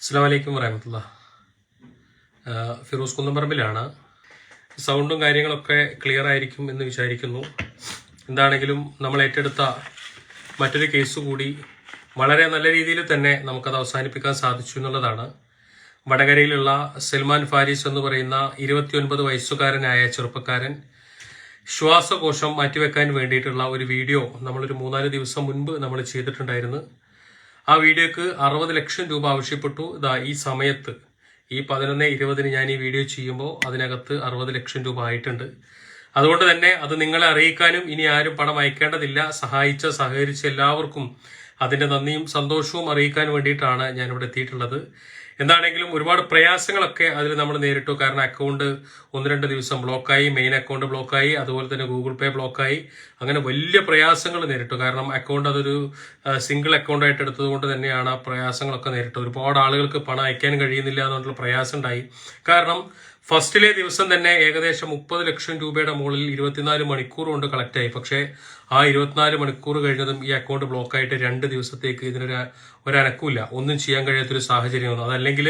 അസ്സാം വലൈക്കും വറഹമത്തുള്ള ഫിറോസ് കുന്നംപറമ്പിലാണ്. സൗണ്ടും കാര്യങ്ങളൊക്കെ ക്ലിയർ ആയിരിക്കും എന്ന് വിചാരിക്കുന്നു. എന്താണെങ്കിലും നമ്മൾ ഏറ്റെടുത്ത മറ്റൊരു കേസ് കൂടി വളരെ നല്ല രീതിയിൽ തന്നെ നമുക്കത് അവസാനിപ്പിക്കാൻ സാധിച്ചു എന്നുള്ളതാണ്. വടകരയിലുള്ള സൽമാൻ ഫാരിസ് എന്ന് പറയുന്ന ഇരുപത്തിയൊൻപത് വയസ്സുകാരനായ ചെറുപ്പക്കാരൻ ശ്വാസകോശം മാറ്റിവെക്കാൻ വേണ്ടിയിട്ടുള്ള ഒരു വീഡിയോ നമ്മളൊരു മൂന്നാൽ ദിവസം മുൻപ് നമ്മൾ ചെയ്തിട്ടുണ്ടായിരുന്നു. ആ വീഡിയോക്ക് അറുപത് ലക്ഷം രൂപ ആവശ്യപ്പെട്ടു. ഇതാ ഈ സമയത്ത് ഈ പതിനൊന്ന് ഇരുപതിന് ഞാൻ ഈ വീഡിയോ ചെയ്യുമ്പോൾ അതിനകത്ത് അറുപത് ലക്ഷം രൂപ ആയിട്ടുണ്ട്. അതുകൊണ്ട് തന്നെ അത് നിങ്ങളെ അറിയിക്കാനും ഇനി ആരും പണം അയക്കേണ്ടതില്ല. സഹായിച്ച സഹകരിച്ച എല്ലാവർക്കും അതിന്റെ നന്ദിയും സന്തോഷവും അറിയിക്കാൻ വേണ്ടിയിട്ടാണ് ഞാനിവിടെ എത്തിയിട്ടുള്ളത്. എന്താണെങ്കിലും ഒരുപാട് പ്രയാസങ്ങളൊക്കെ അതിൽ നമ്മൾ നേരിട്ടു. കാരണം അക്കൗണ്ട് ഒന്ന് രണ്ട് ദിവസം ബ്ലോക്കായി മെയിൻ അക്കൗണ്ട് ബ്ലോക്കായി അതുപോലെ തന്നെ ഗൂഗിൾ പേ ബ്ലോക്കായി അങ്ങനെ വലിയ പ്രയാസങ്ങൾ നേരിട്ടു. കാരണം അക്കൗണ്ട് അതൊരു സിംഗിൾ അക്കൗണ്ട് ആയിട്ട് എടുത്തത് കൊണ്ട് തന്നെയാണ് ആ പ്രയാസങ്ങളൊക്കെ നേരിട്ടു ഒരുപാട് ആളുകൾക്ക് പണം അയക്കാൻ കഴിയുന്നില്ല എന്നുള്ള പ്രയാസം ഉണ്ടായി. കാരണം ഫസ്റ്റിലെ ദിവസം തന്നെ ഏകദേശം മുപ്പത് ലക്ഷം രൂപയുടെ മുകളിൽ ഇരുപത്തിനാല് മണിക്കൂർ കൊണ്ട് കളക്ട് ആയി. പക്ഷേ ആ ഇരുപത്തിനാല് മണിക്കൂർ കഴിഞ്ഞതും ഈ അക്കൗണ്ട് ബ്ലോക്കായിട്ട് രണ്ട് ദിവസത്തേക്ക് ഇതിനൊരു ഒരനക്കില്ല. ഒന്നും ചെയ്യാൻ കഴിയാത്തൊരു സാഹചര്യം വന്നു. അതല്ലെങ്കിൽ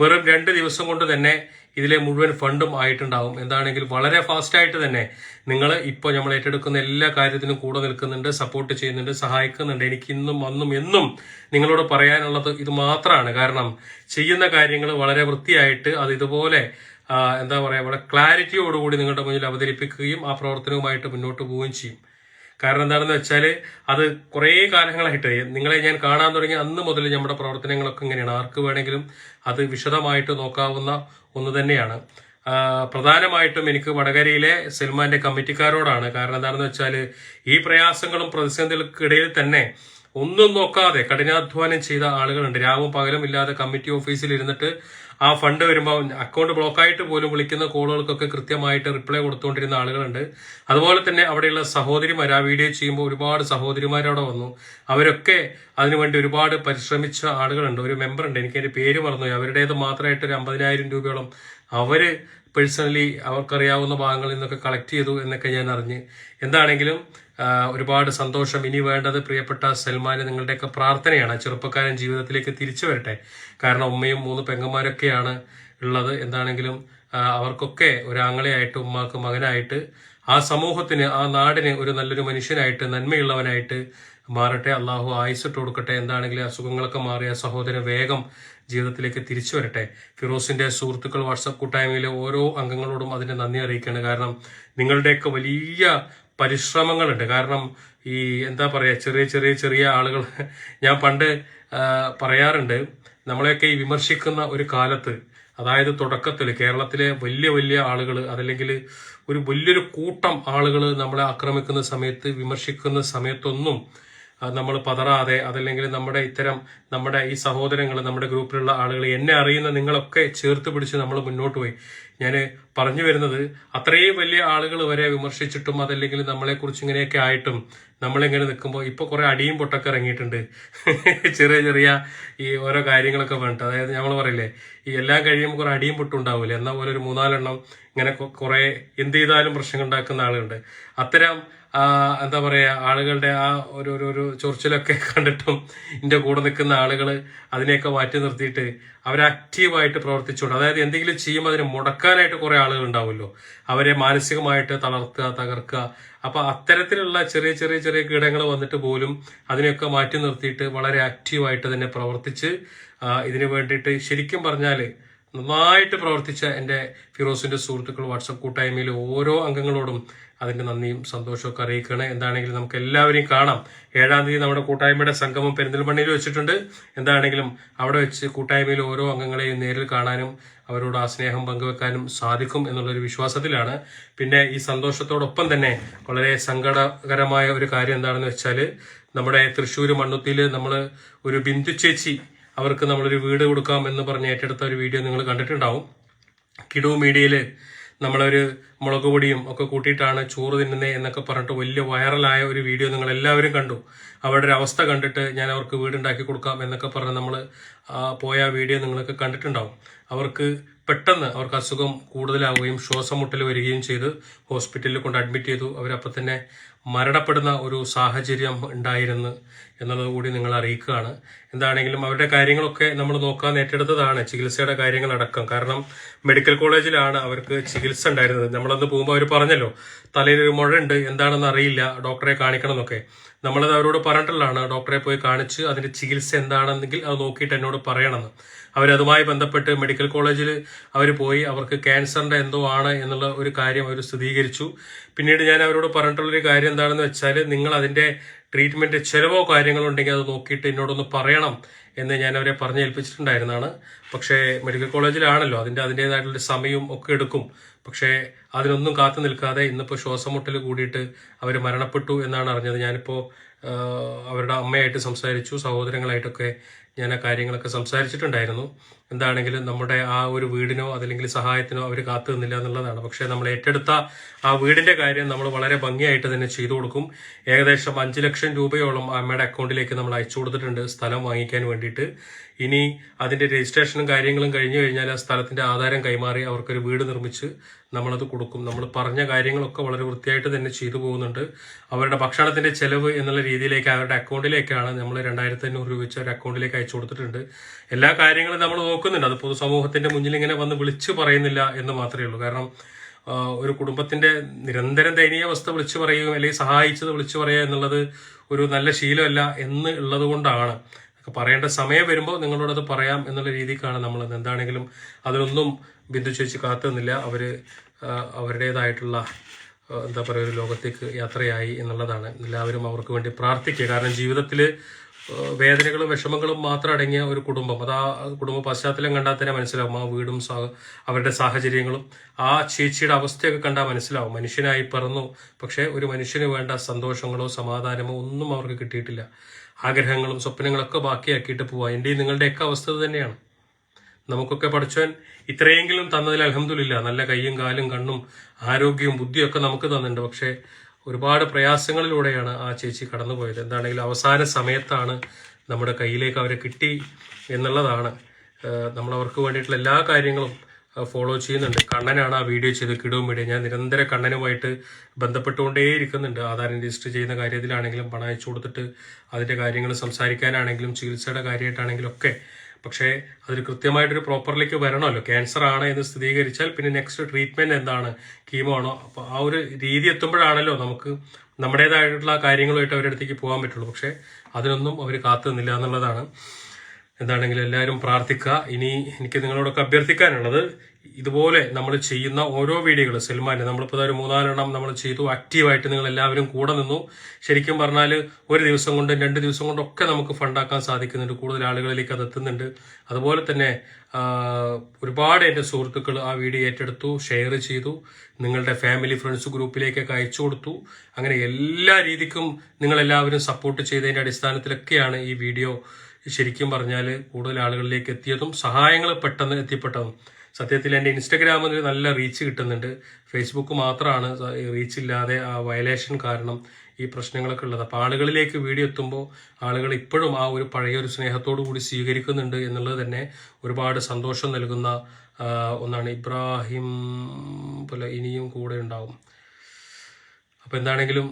വെറും രണ്ട് ദിവസം കൊണ്ട് തന്നെ ഇതിലെ മുഴുവൻ ഫണ്ടും ആയിട്ടുണ്ടാവും. എന്താണെങ്കിൽ വളരെ ഫാസ്റ്റായിട്ട് തന്നെ നിങ്ങൾ ഇപ്പോൾ നമ്മൾ ഏറ്റെടുക്കുന്ന എല്ലാ കാര്യത്തിനും കൂടെ നിൽക്കുന്നുണ്ട് സപ്പോർട്ട് ചെയ്യുന്നുണ്ട് സഹായിക്കുന്നുണ്ട്. എനിക്ക് ഇന്നും അന്നും എന്നും നിങ്ങളോട് പറയാനുള്ളത് ഇത് മാത്രമാണ്. കാരണം ചെയ്യുന്ന കാര്യങ്ങൾ വളരെ വൃത്തിയായിട്ട് അത് ഇതുപോലെ എന്താ പറയുക വളരെ ക്ലാരിറ്റിയോടുകൂടി നിങ്ങളുടെ മുന്നിൽ അവതരിപ്പിക്കുകയും ആ പ്രവർത്തനവുമായിട്ട് മുന്നോട്ട് പോവുകയും ചെയ്യും. കാരണം എന്താണെന്ന് വെച്ചാൽ അത് കുറേ കാലങ്ങളായിട്ട് നിങ്ങളെ ഞാൻ കാണാൻ തുടങ്ങി അന്ന് മുതൽ നമ്മുടെ പ്രവർത്തനങ്ങളൊക്കെ ഇങ്ങനെയാണ്. ആർക്ക് വേണമെങ്കിലും അത് വിശദമായിട്ട് നോക്കാവുന്ന ഒന്ന് തന്നെയാണ്. പ്രധാനമായിട്ടും എനിക്ക് വടകരയിലെ സൽമാന്റെ കമ്മിറ്റിക്കാരോടാണ്. കാരണം എന്താണെന്ന് വെച്ചാൽ ഈ പ്രയാസങ്ങളും പ്രതിസന്ധികൾക്കിടയിൽ തന്നെ ഒന്നും നോക്കാതെ കഠിനാധ്വാനം ചെയ്ത ആളുകളുണ്ട്. രാവും പകലും ഇല്ലാതെ കമ്മിറ്റി ഓഫീസിൽ ഇരുന്നിട്ട് ആ ഫണ്ട് വരുമ്പോൾ അക്കൗണ്ട് ബ്ലോക്കായിട്ട് പോലും വിളിക്കുന്ന കോളുകൾക്കൊക്കെ കൃത്യമായിട്ട് റിപ്ലൈ കൊടുത്തുകൊണ്ടിരുന്ന ആളുകളുണ്ട്. അതുപോലെ തന്നെ അവിടെയുള്ള സഹോദരിമാർ ആ വീഡിയോ ചെയ്യുമ്പോൾ ഒരുപാട് സഹോദരിമാർ വന്നു. അവരൊക്കെ അതിനുവേണ്ടി ഒരുപാട് പരിശ്രമിച്ച ആളുകളുണ്ട്. ഒരു മെമ്പർ ഉണ്ട് എനിക്ക് അതിന്റെ പേര് മറന്നുപോയി. അവരുടേത് മാത്രമായിട്ട് ഒരു അമ്പതിനായിരം രൂപയോളം അവർ പേഴ്സണലി അവർക്കറിയാവുന്ന ഭാഗങ്ങളിൽ നിന്നൊക്കെ കളക്ട് ചെയ്തു എന്നൊക്കെ ഞാൻ അറിഞ്ഞ്. എന്താണെങ്കിലും ഒരുപാട് സന്തോഷം. ഇനി വേണ്ടത് പ്രിയപ്പെട്ട സൽമാൻ നിങ്ങളുടെയൊക്കെ പ്രാർത്ഥനയാണ്. ചെറുപ്പക്കാരൻ ജീവിതത്തിലേക്ക് തിരിച്ചു വരട്ടെ. കാരണം ഉമ്മയും മൂന്ന് പെങ്ങന്മാരൊക്കെയാണ് ഉള്ളത്. എന്താണെങ്കിലും അവർക്കൊക്കെ ഒരു ആങ്ങളെയായിട്ട് ഉമ്മാക്ക് മകനായിട്ട് ആ സമൂഹത്തിന് ആ നാടിന് ഒരു നല്ലൊരു മനുഷ്യനായിട്ട് നന്മയുള്ളവനായിട്ട് മാറട്ടെ. അള്ളാഹു ആയുസിട്ട് കൊടുക്കട്ടെ. എന്താണെങ്കിലും അസുഖങ്ങളൊക്കെ മാറിയ സഹോദരൻ വേഗം ജീവിതത്തിലേക്ക് തിരിച്ചു വരട്ടെ. ഫിറോസിന്റെ സുഹൃത്തുക്കൾ വാട്സപ്പ് കൂട്ടായ്മയിലെ ഓരോ അംഗങ്ങളോടും അതിന്റെ നന്ദി അറിയിക്കുകയാണ്. കാരണം നിങ്ങളുടെയൊക്കെ വലിയ പരിശ്രമങ്ങളുണ്ട്. കാരണം ഈ എന്താ പറയുക ചെറിയ ചെറിയ ചെറിയ ആളുകൾ ഞാൻ പണ്ട് പറയാറുണ്ട് നമ്മളെയൊക്കെ ഈ വിമർശിക്കുന്ന ഒരു കാലത്ത് അതായത് തുടക്കത്തിൽ കേരളത്തിലെ വലിയ വലിയ ആളുകൾ അതല്ലെങ്കിൽ ഒരു വലിയൊരു കൂട്ടം ആളുകൾ നമ്മളെ ആക്രമിക്കുന്ന സമയത്ത് വിമർശിക്കുന്ന സമയത്തൊന്നും നമ്മൾ പതറാതെ അതല്ലെങ്കിൽ നമ്മുടെ ഇത്തരം നമ്മുടെ ഈ സഹോദരങ്ങൾ നമ്മുടെ ഗ്രൂപ്പിലുള്ള ആളുകൾ എന്നെ അറിയുന്ന നിങ്ങളൊക്കെ ചേർത്ത് പിടിച്ച് നമ്മൾ മുന്നോട്ട് പോയി. ഞാൻ പറഞ്ഞു വരുന്നത് അത്രയും വലിയ ആളുകൾ വരെ വിമർശിച്ചിട്ടും അതല്ലെങ്കിൽ നമ്മളെക്കുറിച്ച് ഇങ്ങനെയൊക്കെ ആയിട്ടും നമ്മളിങ്ങനെ നിൽക്കുമ്പോൾ ഇപ്പൊ കുറെ അടിയും പൊട്ടൊക്കെ ഇറങ്ങിയിട്ടുണ്ട്. ചെറിയ ചെറിയ ഈ ഓരോ കാര്യങ്ങളൊക്കെ വേണ്ട അതായത് നമ്മൾ പറയില്ലേ ഈ എല്ലാം കഴിയുമ്പോൾ കുറെ അടിയും പൊട്ടും ഉണ്ടാവില്ലേ എന്ന പോലെ ഒരു മൂന്നാലെണ്ണം ഇങ്ങനെ കുറേ എന്ത് ചെയ്താലും പ്രശ്നം ഉണ്ടാക്കുന്ന ആളുകളുണ്ട്. അത്തരം എന്താ പറയാ ആളുകളുടെ ആ ഒരു ഒരു ഒരു ചൊറിച്ചിലൊക്കെ കണ്ടിട്ടും എന്റെ കൂടെ നിൽക്കുന്ന ആളുകൾ അതിനെയൊക്കെ മാറ്റി നിർത്തിയിട്ട് അവർ ആക്റ്റീവായിട്ട് പ്രവർത്തിച്ചുകൊണ്ട് അതായത് എന്തെങ്കിലും ചെയ്യുമ്പോൾ അതിനെ മുടക്കാനായിട്ട് കുറെ ആളുകൾ ഉണ്ടാവുമല്ലോ. അവരെ മാനസികമായിട്ട് തളർത്തുക തകർക്കുക. അപ്പൊ അത്തരത്തിലുള്ള ചെറിയ ചെറിയ ചെറിയ കീടങ്ങൾ വന്നിട്ട് പോലും അതിനെയൊക്കെ മാറ്റി നിർത്തിയിട്ട് വളരെ ആക്റ്റീവായിട്ട് തന്നെ പ്രവർത്തിച്ച് ഇതിനു വേണ്ടിയിട്ട് ശരിക്കും പറഞ്ഞാൽ നന്നായിട്ട് പ്രവർത്തിച്ച എന്റെ ഫിറോസിന്റെ സുഹൃത്തുക്കൾ വാട്സപ്പ് കൂട്ടായ്മയിൽ ഓരോ അംഗങ്ങളോടും അതിന്റെ നന്ദിയും സന്തോഷമൊക്കെ അറിയിക്കണം എന്താണെങ്കിലും നമുക്ക് എല്ലാവരെയും കാണാം. ഏഴാം തീയതി നമ്മുടെ കൂട്ടായ്മയുടെ സംഗമം പെരിന്തൽമണ്ണയിൽ വെച്ചിട്ടുണ്ട്. എന്താണെങ്കിലും അവിടെ വെച്ച് കൂട്ടായ്മയിലെ ഓരോ അംഗങ്ങളെയും നേരിൽ കാണാനും അവരോട് ആ സ്നേഹം പങ്കുവെക്കാനും സാധിക്കും എന്നുള്ളൊരു വിശ്വാസത്തിലാണ്. പിന്നെ ഈ സന്തോഷത്തോടൊപ്പം തന്നെ വളരെ സങ്കടകരമായ ഒരു കാര്യം എന്താണെന്ന് വെച്ചാൽ നമ്മുടെ തൃശ്ശൂർ മണ്ണുത്തിയിൽ നമ്മൾ ഒരു ബിന്ദു ചേച്ചി അവർക്ക് നമ്മളൊരു വീട് കൊടുക്കാം എന്ന് പറഞ്ഞ് ഏറ്റെടുത്ത ഒരു വീഡിയോ നിങ്ങൾ കണ്ടിട്ടുണ്ടാവും. കിഡു മീഡിയയിൽ നമ്മളൊരു മുളക് പൊടിയും ഒക്കെ കൂട്ടിയിട്ടാണ് ചോറ് തിന്നുന്നത് എന്നൊക്കെ പറഞ്ഞിട്ട് വലിയ വൈറലായ ഒരു വീഡിയോ നിങ്ങൾ എല്ലാവരും കണ്ടു. അവരുടെ ഒരു അവസ്ഥ കണ്ടിട്ട് ഞാൻ അവർക്ക് വീടുണ്ടാക്കി കൊടുക്കാം എന്നൊക്കെ പറഞ്ഞ് നമ്മൾ പോയ വീഡിയോ നിങ്ങളൊക്കെ കണ്ടിട്ടുണ്ടാവും. അവർക്ക് പെട്ടെന്ന് അവർക്ക് അസുഖം കൂടുതലാവുകയും ശ്വാസം മുട്ടൽ വരികയും ചെയ്ത് ഹോസ്പിറ്റലിൽ കൊണ്ട് അഡ്മിറ്റ് ചെയ്തു. അവരപ്പം തന്നെ മരണപ്പെടുന്ന ഒരു സാഹചര്യം ഉണ്ടായിരുന്നു എന്നുള്ളത് കൂടി നിങ്ങൾ അറിയിക്കുകയാണ്. എന്താണെങ്കിലും അവരുടെ കാര്യങ്ങളൊക്കെ നമ്മൾ നോക്കാൻ ഏറ്റെടുത്തതാണ് ചികിത്സയുടെ കാര്യങ്ങളടക്കം. കാരണം മെഡിക്കൽ കോളേജിലാണ് അവർക്ക് ചികിത്സ ഉണ്ടായിരുന്നത്. നമ്മളന്ന് പോകുമ്പോൾ അവർ പറഞ്ഞല്ലോ തലയിൽ ഒരു മുഴ ഉണ്ട് എന്താണെന്ന് അറിയില്ല ഡോക്ടറെ കാണിക്കണം എന്നൊക്കെ നമ്മളത് അവരോട് പറഞ്ഞിട്ടുള്ളതാണ്. ഡോക്ടറെ പോയി കാണിച്ച് അതിന്റെ ചികിത്സ എന്താണെന്നെങ്കിൽ അത് നോക്കിയിട്ട് എന്നോട് പറയണമെന്ന് അവരതുമായി ബന്ധപ്പെട്ട് മെഡിക്കൽ കോളേജിൽ അവർ പോയി അവർക്ക് ക്യാൻസറിന്റെ എന്തോ ആണ് എന്നുള്ള ഒരു കാര്യം അവർ സ്ഥിരീകരിച്ചു. പിന്നീട് ഞാൻ അവരോട് പറഞ്ഞിട്ടുള്ളൊരു കാര്യം എന്താണെന്ന് വെച്ചാൽ നിങ്ങൾ അതിന്റെ ട്രീറ്റ്മെന്റ് ചിലവോ കാര്യങ്ങളോ ഉണ്ടെങ്കിൽ അത് നോക്കിയിട്ട് എന്നോടൊന്ന് പറയണം എന്ന് ഞാൻ അവരെ പറഞ്ഞു ഏൽപ്പിച്ചിട്ടുണ്ടായിരുന്നതാണ് പക്ഷേ മെഡിക്കൽ കോളേജിലാണല്ലോ അതിന്റെ അതിന്റെതായിട്ടുള്ള സമയവും ഒക്കെ എടുക്കും. പക്ഷേ അതിനൊന്നും കാത്തു നിൽക്കാതെ ഇന്നിപ്പോൾ ശ്വാസമുട്ടൽ കൂടിയിട്ട് അവർ മരണപ്പെട്ടു എന്നാണ് അറിഞ്ഞത്. ഞാനിപ്പോൾ അവരുടെ അമ്മയായിട്ട് സംസാരിച്ചു സഹോദരങ്ങളായിട്ടൊക്കെ ഞാൻ ആ കാര്യങ്ങളൊക്കെ സംസാരിച്ചിട്ടുണ്ടായിരുന്നു. എന്താണെങ്കിലും നമ്മുടെ ആ ഒരു വീടിനോ അതല്ലെങ്കിൽ സഹായത്തിനോ അവർ കാത്തു നിന്നില്ല എന്നുള്ളതാണ്. പക്ഷേ നമ്മൾ ഏറ്റെടുത്ത ആ വീടിന്റെ കാര്യം നമ്മൾ വളരെ ഭംഗിയായിട്ട് തന്നെ ചെയ്തു കൊടുക്കും. ഏകദേശം അഞ്ച് ലക്ഷം രൂപയോളം അമ്മയുടെ അക്കൗണ്ടിലേക്ക് നമ്മൾ അയച്ചു കൊടുത്തിട്ടുണ്ട് സ്ഥലം വാങ്ങിക്കാൻ വേണ്ടിയിട്ട്. ഇനി അതിന്റെ രജിസ്ട്രേഷനും കാര്യങ്ങളും കഴിഞ്ഞു കഴിഞ്ഞാൽ ആ സ്ഥലത്തിന്റെ ആധാരം കൈമാറി അവർക്കൊരു വീട് നിർമ്മിച്ച് നമ്മളത് കൊടുക്കും. നമ്മൾ പറഞ്ഞ കാര്യങ്ങളൊക്കെ വളരെ വൃത്തിയായിട്ട് തന്നെ ചെയ്തു പോകുന്നുണ്ട്. അവരുടെ ഭക്ഷണത്തിന്റെ ചെലവ് എന്നുള്ള രീതിയിലേക്ക് അവരുടെ അക്കൗണ്ടിലേക്കാണ് നമ്മൾ രണ്ടായിരത്തി അഞ്ഞൂറ് രൂപ വെച്ച് ഒരു അക്കൗണ്ടിലേക്ക് അയച്ചു കൊടുത്തിട്ടുണ്ട്. എല്ലാ കാര്യങ്ങളും നമ്മൾ നോക്കുന്നുണ്ട്. അത് പൊതുസമൂഹത്തിന്റെ മുന്നിൽ ഇങ്ങനെ വന്ന് വിളിച്ചു പറയുന്നില്ല എന്ന് മാത്രമേ ഉള്ളൂ. കാരണം ഒരു കുടുംബത്തിന്റെ നിരന്തരം ദയനീയ അവസ്ഥ വിളിച്ചു പറയുകയും അല്ലെങ്കിൽ സഹായിച്ചത് വിളിച്ചു പറയുക എന്നുള്ളത് ഒരു നല്ല ശീലമല്ല എന്ന് ഉള്ളത് കൊണ്ടാണ് പറയേണ്ട സമയം വരുമ്പോൾ നിങ്ങളോട് അത് പറയാം എന്നുള്ള രീതിക്കാണ് നമ്മൾ എന്താണെങ്കിലും അതിലൊന്നും ബിന്ദു ചേച്ചി കാത്തു നിന്നില്ല അവർ അവരുടേതായിട്ടുള്ള എന്താ പറയുക ഒരു ലോകത്തേക്ക് യാത്രയായി എന്നുള്ളതാണ്. എല്ലാവരും അവർക്ക് വേണ്ടി പ്രാർത്ഥിക്കുക. കാരണം ജീവിതത്തിൽ വേദനകളും വിഷമങ്ങളും മാത്രം അടങ്ങിയ ഒരു കുടുംബം അത് ആ കുടുംബ പശ്ചാത്തലം കണ്ടാൽ തന്നെ മനസ്സിലാവും. ആ വീടും അവരുടെ സാഹചര്യങ്ങളും ആ ചേച്ചിയുടെ അവസ്ഥയൊക്കെ കണ്ടാൽ മനസ്സിലാവും. മനുഷ്യനായി പറന്നു. പക്ഷേ ഒരു മനുഷ്യന് വേണ്ട സന്തോഷങ്ങളോ സമാധാനമോ ഒന്നും അവർക്ക് കിട്ടിയിട്ടില്ല. ആഗ്രഹങ്ങളും സ്വപ്നങ്ങളൊക്കെ ബാക്കിയാക്കിയിട്ട് പോവാ. എന്റെയും നിങ്ങളുടെയൊക്കെ അവസ്ഥ തന്നെയാണ്. നമുക്കൊക്കെ പഠിച്ചവൻ ഇത്രയെങ്കിലും തന്നതിൽ അലഹമില്ല നല്ല കൈയും കാലും കണ്ണും ആരോഗ്യവും ബുദ്ധിയൊക്കെ നമുക്ക് തന്നിട്ടുണ്ട്. പക്ഷേ ഒരുപാട് പ്രയാസങ്ങളിലൂടെയാണ് ആ ചേച്ചി കടന്നുപോയത്. എന്താണെങ്കിലും അവസാന സമയത്താണ് നമ്മുടെ കയ്യിലേക്ക് അവരെ കിട്ടി എന്നുള്ളതാണ്. നമ്മളവർക്ക് വേണ്ടിയിട്ടുള്ള എല്ലാ കാര്യങ്ങളും ഫോളോ ചെയ്യുന്നുണ്ട്. കണ്ണനാണ് ആ വീഡിയോ ചെയ്ത് കിടവും വീഡിയോ ഞാൻ നിരന്തരം കണ്ണനുമായിട്ട് ബന്ധപ്പെട്ടുകൊണ്ടേയിരിക്കുന്നുണ്ട് ആധാരം രജിസ്റ്റർ ചെയ്യുന്ന കാര്യത്തിലാണെങ്കിലും പണം അയച്ചു കൊടുത്തിട്ട് അതിന്റെ കാര്യങ്ങൾ സംസാരിക്കാനാണെങ്കിലും ചികിത്സയുടെ കാര്യമായിട്ടാണെങ്കിലും ഒക്കെ. പക്ഷേ അതിൽ കൃത്യമായിട്ടൊരു പ്രോപ്പറിലേക്ക് വരണമല്ലോ. ക്യാൻസർ ആണ് എന്ന് സ്ഥിരീകരിച്ചാൽ പിന്നെ നെക്സ്റ്റ് ട്രീറ്റ്മെന്റ് എന്താണ്? കീമോ ആണോ? അപ്പോൾ ആ ഒരു രീതി എത്തുമ്പോഴാണല്ലോ നമുക്ക് നമ്മുടേതായിട്ടുള്ള കാര്യങ്ങളുമായിട്ട് അവരുടെ അടുത്തേക്ക് പോകാൻ പറ്റുള്ളൂ. പക്ഷേ അതിനൊന്നും അവർ കാത്തു നിന്നില്ല എന്നുള്ളതാണ്. എന്താണെങ്കിലും എല്ലാവരും പ്രാർത്ഥിക്കുക. ഇനി എനിക്ക് നിങ്ങളോടൊക്കെ അഭ്യർത്ഥിക്കാനുള്ളത് ഇതുപോലെ നമ്മൾ ചെയ്യുന്ന ഓരോ വീഡിയോകൾ സൽമാൻ നമ്മളിപ്പോൾ ഒരു മൂന്നാലെണ്ണം നമ്മൾ ചെയ്തു. ആക്റ്റീവായിട്ട് നിങ്ങൾ എല്ലാവരും കൂടെ നിന്നു. ശരിക്കും പറഞ്ഞാൽ ഒരു ദിവസം കൊണ്ട് രണ്ട് ദിവസം കൊണ്ടൊക്കെ നമുക്ക് ഫണ്ടാക്കാൻ സാധിക്കുന്നുണ്ട്. കൂടുതൽ ആളുകളിലേക്ക് അത് എത്തുന്നുണ്ട്. അതുപോലെ തന്നെ ഒരുപാട് എന്റെ സുഹൃത്തുക്കൾ ആ വീഡിയോ ഏറ്റെടുത്തു ഷെയർ ചെയ്തു. നിങ്ങളുടെ ഫാമിലി ഫ്രണ്ട്സ് ഗ്രൂപ്പിലേക്കൊക്കെ അയച്ചു കൊടുത്തു. അങ്ങനെ എല്ലാ രീതിക്കും നിങ്ങളെല്ലാവരും സപ്പോർട്ട് ചെയ്തതിന്റെ അടിസ്ഥാനത്തിലൊക്കെയാണ് ഈ വീഡിയോ ശരിക്കും പറഞ്ഞാൽ കൂടുതൽ ആളുകളിലേക്ക് എത്തിയതും സഹായങ്ങൾ പെട്ടെന്ന് എത്തിപ്പെട്ടതും സത്യത്തിൽ എന്റെ ഇൻസ്റ്റഗ്രാമിൽ നല്ല റീച്ച് കിട്ടുന്നുണ്ട്. ഫേസ്ബുക്ക് മാത്രമാണ് റീച്ച് ഇല്ലാതെ ആ വയലേഷൻ കാരണം ഈ പ്രശ്നങ്ങളൊക്കെ ഉള്ളത്. അപ്പോൾ ആളുകളിലേക്ക് വീഡിയോ എത്തുമ്പോൾ ആളുകൾ ഇപ്പോഴും ആ ഒരു പഴയ ഒരു സ്നേഹത്തോടു കൂടി സ്വീകരിക്കുന്നുണ്ട് എന്നുള്ളത് തന്നെ ഒരുപാട് സന്തോഷം നൽകുന്ന ഒന്നാണ്. ഇബ്രാഹിം പോലെ ഇനിയും കൂടെ ഉണ്ടാവും. അപ്പോൾ എന്താണെങ്കിലും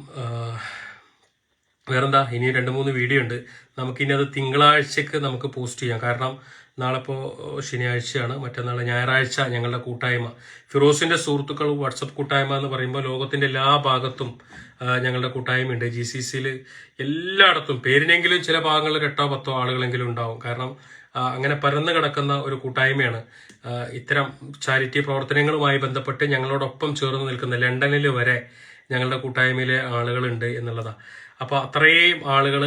വേറെന്താ? ഇനി രണ്ട് മൂന്ന് വീഡിയോ ഉണ്ട്. നമുക്കിനി അത് തിങ്കളാഴ്ചക്ക് നമുക്ക് പോസ്റ്റ് ചെയ്യാം. കാരണം നാളെ ഇപ്പോൾ ശനിയാഴ്ചയാണ്. മറ്റന്നാൾ ഞായറാഴ്ച ഞങ്ങളുടെ കൂട്ടായ്മ. ഫിറോസിന്റെ സുഹൃത്തുക്കൾ വാട്സപ്പ് കൂട്ടായ്മ എന്ന് പറയുമ്പോൾ ലോകത്തിന്റെ എല്ലാ ഭാഗത്തും ഞങ്ങളുടെ കൂട്ടായ്മയുണ്ട്. ജി സി സിയിൽ എല്ലായിടത്തും. പേരിനെങ്കിലും ചില ഭാഗങ്ങളിൽ എട്ടോ പത്തോ ആളുകളെങ്കിലും ഉണ്ടാവും. കാരണം അങ്ങനെ പരന്നു കിടക്കുന്ന ഒരു കൂട്ടായ്മയാണ്. ഇത്തരം ചാരിറ്റി പ്രവർത്തനങ്ങളുമായി ബന്ധപ്പെട്ട് ഞങ്ങളോടൊപ്പം ചേർന്ന് നിൽക്കുന്ന ലണ്ടനിൽ വരെ ഞങ്ങളുടെ കൂട്ടായ്മയിലെ ആളുകളുണ്ട് എന്നുള്ളതാണ് അപ്പോൾ അത്രയും ആളുകൾ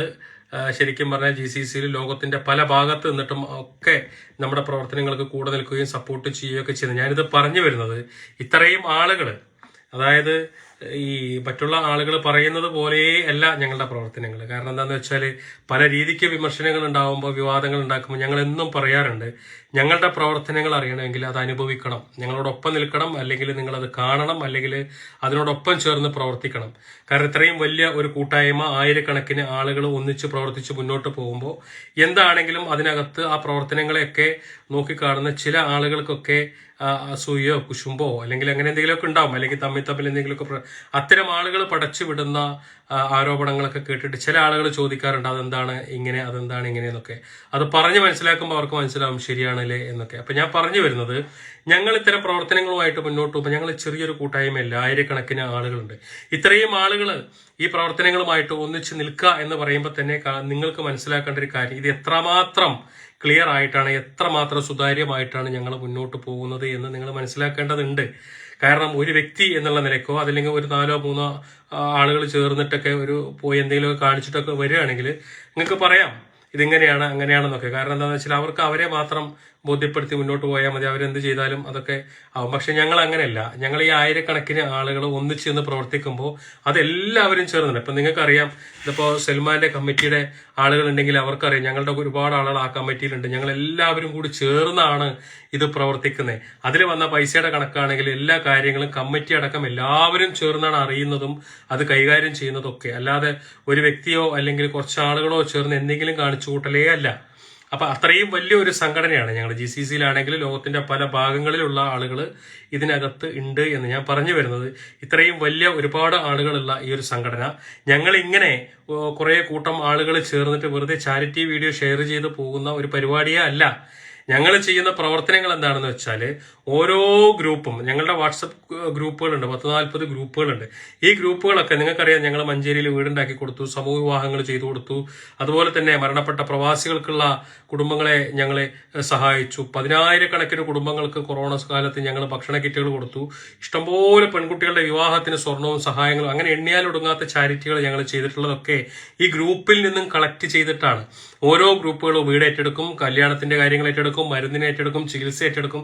ശരിക്കും പറഞ്ഞാൽ ജി സി സിയിൽ ലോകത്തിന്റെ പല ഭാഗത്ത് നിന്നിട്ടും ഒക്കെ നമ്മുടെ പ്രവർത്തനങ്ങൾക്ക് കൂടെ നിൽക്കുകയും സപ്പോർട്ട് ചെയ്യുകയൊക്കെ ചെയ്യുന്നത് ഞാനിത് പറഞ്ഞു വരുന്നത് ഇത്രയും ആളുകൾ അതായത് ഈ മറ്റുള്ള ആളുകൾ പറയുന്നത് പോലെ അല്ല ഞങ്ങളുടെ പ്രവർത്തനങ്ങൾ കാരണം എന്താണെന്ന് വെച്ചാൽ പല രീതിക്ക് വിമർശനങ്ങൾ ഉണ്ടാകുമ്പോൾ വിവാദങ്ങൾ ഉണ്ടാക്കുമ്പോൾ ഞങ്ങൾ എന്നും പറയാറുണ്ട്. ഞങ്ങളുടെ പ്രവർത്തനങ്ങൾ അറിയണമെങ്കിൽ അത് അനുഭവിക്കണം. ഞങ്ങളോടൊപ്പം നിൽക്കണം അല്ലെങ്കിൽ നിങ്ങൾ അത് കാണണം അല്ലെങ്കിൽ അതിനോടൊപ്പം ചേർന്ന് പ്രവർത്തിക്കണം. കാരണം ഇത്രയും വലിയ ഒരു കൂട്ടായ്മ ആയിരക്കണക്കിന് ആളുകൾ ഒന്നിച്ച് പ്രവർത്തിച്ച് മുന്നോട്ട് പോകുമ്പോൾ എന്താണെങ്കിലും അതിനകത്ത് ആ പ്രവർത്തനങ്ങളെയൊക്കെ നോക്കിക്കാണുന്ന ചില ആളുകൾക്കൊക്കെ അസൂയോ കുശുമ്പോ അല്ലെങ്കിൽ അങ്ങനെ എന്തെങ്കിലുമൊക്കെ ഉണ്ടാവും. അല്ലെങ്കിൽ തമ്മിൽ തമ്മിൽ എന്തെങ്കിലുമൊക്കെ അത്തരം ആളുകൾ പടച്ചു വിടുന്ന ആ, ആരോപണങ്ങളൊക്കെ കേട്ടിട്ട് ചില ആളുകൾ ചോദിക്കാറുണ്ട് അതെന്താണ് ഇങ്ങനെ അതെന്താണ് ഇങ്ങനെ എന്നൊക്കെ. അത് പറഞ്ഞ് മനസ്സിലാക്കുമ്പോൾ അവർക്ക് മനസ്സിലാവും ശരിയാണല്ലേ എന്നൊക്കെ. അപ്പൊ ഞാൻ പറഞ്ഞു വരുന്നത് ഞങ്ങൾ ഇത്തരം പ്രവർത്തനങ്ങളുമായിട്ട് മുന്നോട്ട് പോകുമ്പോൾ ഞങ്ങൾ ചെറിയൊരു കൂട്ടായ്മയല്ല ആയിരക്കണക്കിന് ആളുകളുണ്ട്. ഇത്രയും ആളുകൾ ഈ പ്രവർത്തനങ്ങളുമായിട്ട് ഒന്നിച്ച് നിൽക്കുക എന്ന് പറയുമ്പോൾ തന്നെ നിങ്ങൾക്ക് മനസ്സിലാക്കേണ്ട ഒരു കാര്യം ഇത് എത്രമാത്രം ക്ലിയർ ആയിട്ടാണ് എത്രമാത്രം സുതാര്യമായിട്ടാണ് ഞങ്ങൾ മുന്നോട്ട് പോകുന്നത് എന്ന് നിങ്ങൾ മനസ്സിലാക്കേണ്ടതുണ്ട്. കാരണം ഒരു വ്യക്തി എന്നുള്ള നിലക്കോ അതല്ലെങ്കിൽ ഒരു നാലോ മൂന്നോ ആളുകൾ ചേർന്നിട്ടൊക്കെ ഒരു പോയി എന്തെങ്കിലുമൊക്കെ കാണിച്ചിട്ടൊക്കെ വരികയാണെങ്കിൽ നിങ്ങൾക്ക് പറയാം ഇതിങ്ങനെയാണ് അങ്ങനെയാണെന്നൊക്കെ. കാരണം എന്താണെന്ന് വെച്ചാൽ അവർക്ക് അവരെ മാത്രം ബോധ്യപ്പെടുത്തി മുന്നോട്ട് പോയാൽ മതി. അവരെന്ത് ചെയ്താലും അതൊക്കെ ആവും. പക്ഷെ ഞങ്ങൾ അങ്ങനെയല്ല. ഞങ്ങൾ ഈ ആയിരക്കണക്കിന് ആളുകൾ ഒന്നിച്ചു നിന്ന് പ്രവർത്തിക്കുമ്പോൾ അതെല്ലാവരും ചേർന്നുണ്ട് ഇപ്പം നിങ്ങൾക്കറിയാം ഇതിപ്പോൾ സൽമാന്റെ കമ്മിറ്റിയുടെ ആളുകളുണ്ടെങ്കിൽ അവർക്കറിയാം ഞങ്ങളുടെ ഒരുപാട് ആളുകൾ ആ കമ്മിറ്റിയിലുണ്ട്. ഞങ്ങൾ എല്ലാവരും കൂടി ചേർന്നാണ് ഇത് പ്രവർത്തിക്കുന്നത്. അതിൽ വന്ന പൈസയുടെ കണക്കാണെങ്കിൽ എല്ലാ കാര്യങ്ങളും കമ്മിറ്റി അടക്കം എല്ലാവരും ചേർന്നാണ് അറിയുന്നതും അത് കൈകാര്യം ചെയ്യുന്നതൊക്കെ അല്ലാതെ ഒരു വ്യക്തിയോ അല്ലെങ്കിൽ കുറച്ച് ആളുകളോ ചേർന്ന് എന്തെങ്കിലും കാണിച്ചു കൂട്ടലേ അല്ല. അപ്പൊ അത്രയും വലിയ ഒരു സംഘടനയാണ് ഞങ്ങൾ ജി സി സിയിലാണെങ്കിൽ ലോകത്തിന്റെ പല ഭാഗങ്ങളിലുള്ള ആളുകൾ ഇതിനകത്ത് ഉണ്ട് എന്ന് ഞാൻ പറഞ്ഞു വരുന്നത്. ഇത്രയും വലിയ ഒരുപാട് ആളുകളുള്ള ഈ ഒരു സംഘടന. ഞങ്ങൾ ഇങ്ങനെ കുറെ കൂട്ടം ആളുകൾ ചേർന്നിട്ട് വെറുതെ ചാരിറ്റി വീഡിയോ ഷെയർ ചെയ്ത് പോകുന്ന ഒരു പരിപാടിയേ അല്ല. ഞങ്ങൾ ചെയ്യുന്ന പ്രവർത്തനങ്ങൾ എന്താണെന്ന് വെച്ചാൽ ഓരോ ഗ്രൂപ്പും ഞങ്ങളുടെ വാട്സപ്പ് ഗ്രൂപ്പുകളുണ്ട് പത്ത് നാൽപ്പത് ഗ്രൂപ്പുകളുണ്ട്. ഈ ഗ്രൂപ്പുകളൊക്കെ നിങ്ങൾക്കറിയാം ഞങ്ങൾ മഞ്ചേരിയിൽ വീടുണ്ടാക്കി കൊടുത്തു സമൂഹ വിവാഹങ്ങൾ ചെയ്തു കൊടുത്തു. അതുപോലെ തന്നെ മരണപ്പെട്ട പ്രവാസികൾക്കുള്ള കുടുംബങ്ങളെ ഞങ്ങളെ സഹായിച്ചു. പതിനായിരക്കണക്കിന് കുടുംബങ്ങൾക്ക് കൊറോണ കാലത്ത് ഞങ്ങൾ ഭക്ഷണ കിറ്റുകൾ കൊടുത്തു. ഇഷ്ടംപോലെ പെൺകുട്ടികളുടെ വിവാഹത്തിന് സ്വർണവും സഹായങ്ങളും അങ്ങനെ എണ്ണിയാലൊടുങ്ങാത്ത ചാരിറ്റികൾ ഞങ്ങൾ ചെയ്തിട്ടുള്ളതൊക്കെ ഈ ഗ്രൂപ്പിൽ നിന്നും കളക്ട് ചെയ്തിട്ടാണ്. ഓരോ ഗ്രൂപ്പുകളും വീട് ഏറ്റെടുക്കും കല്യാണത്തിന്റെ കാര്യങ്ങൾ ഏറ്റെടുക്കും മരുന്നിനെ ഏറ്റെടുക്കും ചികിത്സ ഏറ്റെടുക്കും.